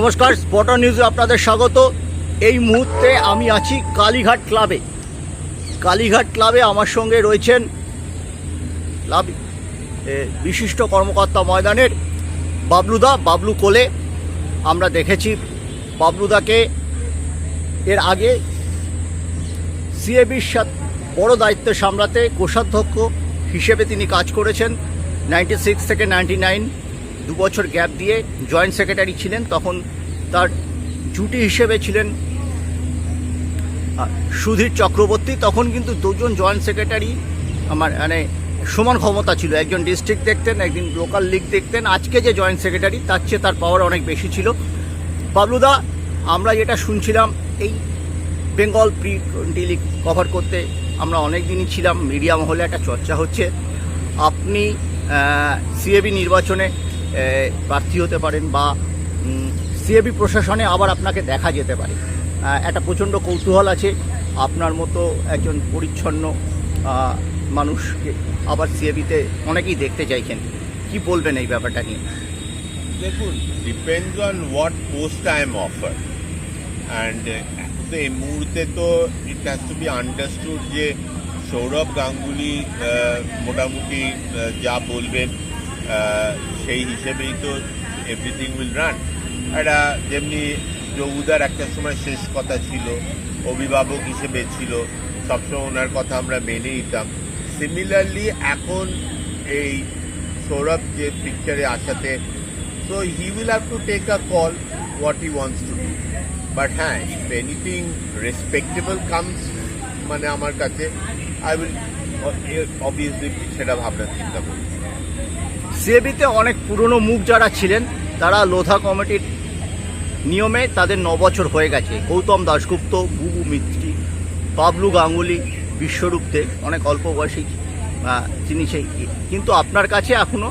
নমস্কার স্পটার নিউজে আপনাদের স্বাগত। এই মুহূর্তে আমি আছি কালীঘাট ক্লাবে। কালীঘাট ক্লাবে আমার সঙ্গে রয়েছেন ক্লাব বিশিষ্ট কর্মকর্তা ময়দানের বাবলুদা বাবলু কোলে। আমরা দেখেছি বাবলুদাকে এর আগে সিএবির সাথে বড় দায়িত্ব সামলাতে কোষাধ্যক্ষ হিসেবে তিনি কাজ করেছেন। নাইনটি সিক্স থেকে নাইনটি নাইন, দু বছর গ্যাপ দিয়ে জয়েন্ট সেক্রেটারি ছিলেন। তখন তার জুটি হিসেবে ছিলেন সুধীর চক্রবর্তী। তখন কিন্তু দুজন জয়েন্ট সেক্রেটারি আমার মানে সমান ক্ষমতা ছিল। একজন ডিস্ট্রিক্ট দেখতেন, একদিন লোকাল লিগ দেখতেন। আজকে যে জয়েন্ট সেক্রেটারি, তার চেয়ে তার পাওয়ার অনেক বেশি ছিল। বাবলুদা, আমরা যেটা শুনছিলাম, এই Bengal pre twenty league cover করতে আমরা অনেক দিনই ছিলাম। মিডিয়া মহলে একটা চর্চা হচ্ছে। আপনি সিএবি নির্বাচনে প্রার্থী হতে পারেন বা সিএবি প্রশাসনে আবার আপনাকে দেখা যেতে পারে। একটা প্রচণ্ড কৌতূহল আছে। আপনার মতো একজন পরিচ্ছন্ন মানুষকে আবার সিএবিতে অনেকেই দেখতে চাইছেন। কি বলবেন এই ব্যাপারটা নিয়ে? দেখুন depends on what post I am offer and এই মুহূর্তে তো it has to be understood যে সৌরভ গাঙ্গুলি মোটামুটি যা বলবেন সেই হিসেবেই তো এভরিথিং উইল রান একটা যেমনি জৌদার একটা সময় শেষ কথা ছিল, অভিভাবক হিসেবে ছিল, সবসময় ওনার কথা আমরা মেনে নিতাম সিমিলারলি এখন এই সৌরভ যে পিকচারে আসাতে so he will have to take a call what he wants to do. But হ্যাঁ ইফ এনিথিং রেসপেক্টেবল কামস মানে আমার কাছে, I will, obviously সেটা ভাবনা চিন্তা করি সিএবিতে অনেক পুরনো মুখ যারা ছিলেন, তারা লোধা কমিটির নিয়মে তাদের ন বছর হয়ে গেছে। গৌতম দাশগুপ্ত, বুবু মিত্রি, বাবলু গাঙ্গুলি, বিশ্বরূপ দে, অনেক অল্প বয়সী তিনি সেই, কিন্তু আপনার কাছে এখনও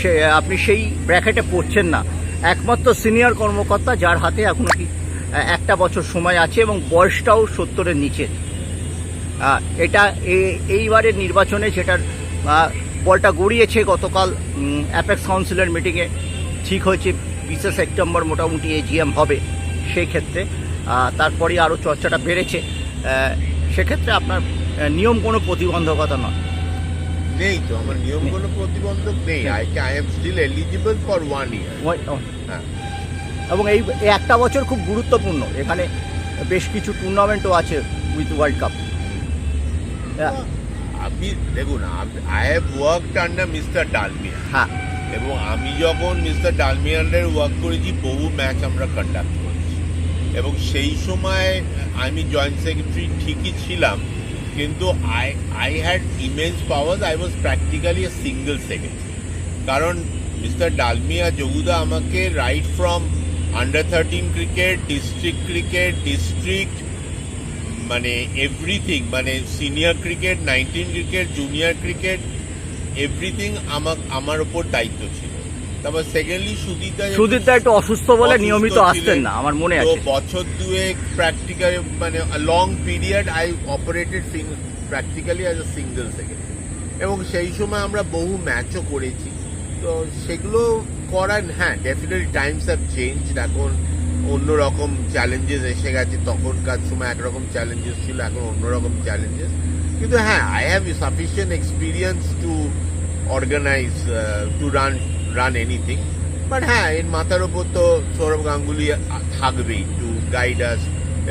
সে, আপনি সেই ব্র্যাকেটে পড়ছেন না। একমাত্র সিনিয়র কর্মকর্তা যার হাতে এখনও কি একটা বছর সময় আছে এবং বয়সটাও সত্তরের নিচে। এটা এইবারের নির্বাচনে সেটার বলটা গড়িয়েছে গতকাল অ্যাপেক্স কাউন্সিলের মিটিংয়ে ঠিক হয়েছে। বিশে সেপ্টেম্বর মোটামুটি এজিএম হবে সেই ক্ষেত্রে তারপরে আরও চর্চাটা বেড়েছে। সেক্ষেত্রে আপনার নিয়ম কোনো প্রতিবন্ধকতা নয়। নেই তো আমার নিয়ম কোনো প্রতিবন্ধক নেই। I I am still eligible for one year হ্যাঁ। এবং এই এই একটা বছর খুব গুরুত্বপূর্ণ। এখানে বেশ কিছু টুর্নামেন্টও আছে উইথ ওয়ার্ল্ড কাপ আপনি দেখুন I have worked under mister Dalmiya হ্যাঁ। এবং আমি যখন মিস্টার ডালমিয়ান্ডার ওয়ার্ক করেছি, বহু ম্যাচ আমরা কন্ডাক্ট করেছি। এবং সেই সময় আমি জয়েন্ট সেক্রেটারি ঠিকই ছিলাম, কিন্তু I I had immense power I was practically a single secretary কারণ মিস্টার ডালমিয়া যোগুদা আমাকে right from under thirteen cricket district cricket district মানে এভরিথিং মানে senior cricket nineteen cricket junior cricket everything আমার আমার ওপর দায়িত্ব ছিল। তারপর সেকেন্ডলি সুদীতা সুদীপদা একটু অসুস্থ বলে নিয়মিত আসতেন না আমার মনে আছে। বছর দুয়েক প্র্যাকটিক্যাল মানে long period I operated practically as a single secondary এবং সেই সময় আমরা বহু ম্যাচও করেছি। তো সেগুলো করার হ্যাঁ ডেফিনেটলি টাইমস হ্যাভ চেঞ্জ এখন অন্যরকম চ্যালেঞ্জেস এসে গেছে। তখনকার সময় একরকম চ্যালেঞ্জেস ছিল এখন অন্যরকম চ্যালেঞ্জেস কিন্তু হ্যাঁ I have sufficient experience to organise to run run anything but হ্যাঁ এর মাথার ওপর তো সৌরভ গাঙ্গুলি থাকবেই টু গাইড আস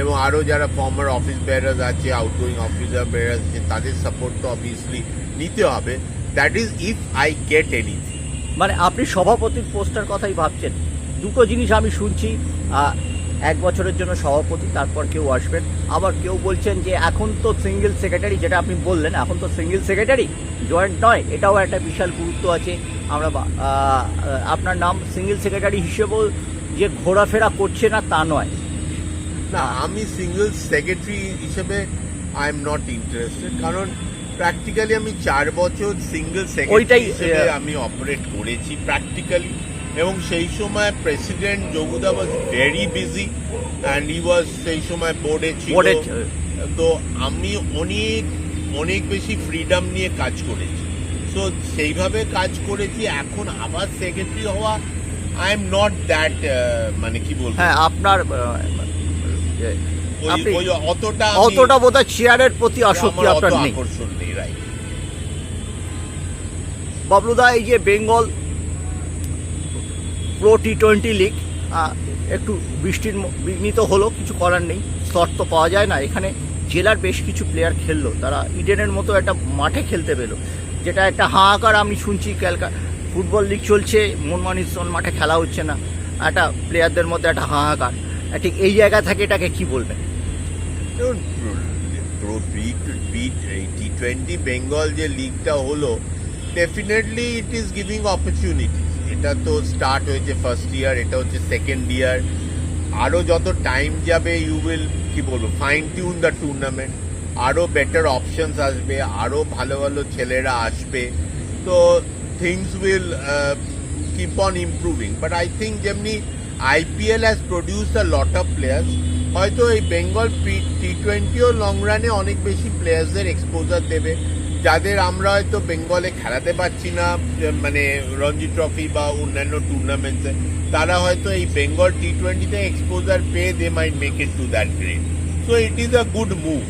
এবং আরও যারা ফর্মার অফিস বেয়ারার্স আছে আউটগোয়িং অফিসার বেয়ারার্স আছে, তাদের সাপোর্ট তো অবভিয়াসলি নিতে হবে। That is if I get anything মানে আপনি সভাপতির পোস্টার কথাই ভাবছেন। দুটো জিনিস আমি শুনছি এক বছরের জন্য সভাপতি, তারপর কেউ আসবেন। আবার কেউ বলছেন যে, এখন তো সিঙ্গেল সেক্রেটারি যেটা আপনি বললেন, এখন তো সিঙ্গেল সেক্রেটারি জয়েন্ট নয় এটাও একটা বিশাল গুরুত্ব আছে। আমরা আপনার নাম সিঙ্গেল সেক্রেটারি হিসেবেও যে ঘোরাফেরা করছে না তা নয়। না আমি সিঙ্গেল সেক্রেটারি হিসেবে আই এম নট ইন্টারেস্টেড কারণ প্র্যাকটিক্যালি আমি চার বছর সিঙ্গেল সেক্রেটারি হিসেবে আমি অপারেট করেছি প্র্যাকটিক্যালি এবং সেই সময় president যোগুদা was very busy and he was সেই সময় বোর্ডে ছিল। বোর্ডে তো আমি অনেক অনেক বেশি ফ্রিডম নিয়ে কাজ করেছি। সো সেইভাবে কাজ করেছি এখন আবার সেক্রেটারি হওয়া আই এম নট দ্যাট মানে কি বলব? হ্যাঁ আপনার অতটা অতটা বোধহয় চেয়ারের প্রতি আসক্তি আপনার নেই। আকর্ষণ নেই রাইট বাবলুদা এই যে Bengal pro T twenty league একটু বৃষ্টির বিঘ্নিত হলো কিছু করার নেই। শট তো পাওয়া যায় না এখানে জেলার বেশ কিছু প্লেয়ার খেললো। তারা ইডেনের মতো একটা মাঠে খেলতে পেল, যেটা একটা হাহাকার আমি শুনছি ক্যালকা ফুটবল লিগ চলছে, মনমানিসন মাঠে খেলা হচ্ছে না। একটা প্লেয়ারদের মধ্যে একটা হাহাকার ঠিক এই জায়গা থেকে এটাকে কি বলবেন টোয়েন্টি বেঙ্গল যে লিগটা হলো definitely it is giving opportunity এটা তো স্টার্ট হয়েছে ফার্স্ট ইয়ার এটা হচ্ছে সেকেন্ড ইয়ার আরও যত টাইম যাবে ইউ উইল কি বলব ফাইন টিউন দ্য টুর্নামেন্ট আরও বেটার অপশনস আসবে আরও ভালো ভালো ছেলেরা আসবে। তো things will keep on improving but I think যেমনি IPL has produce a lot of players হয়তো এই বেঙ্গল টি টোয়েন্টিও লং রানে অনেক বেশি প্লেয়ার্সদের এক্সপোজার দেবে। যাদের আমরা হয়তো বেঙ্গলে খেলাতে পারছি না মানে রঞ্জি ট্রফি বা অন্যান্য টুর্নামেন্টসে তারা হয়তো এই বেঙ্গল টি টোয়েন্টিতে এক্সপোজার পেয়ে they might make it to that grade so it is a good move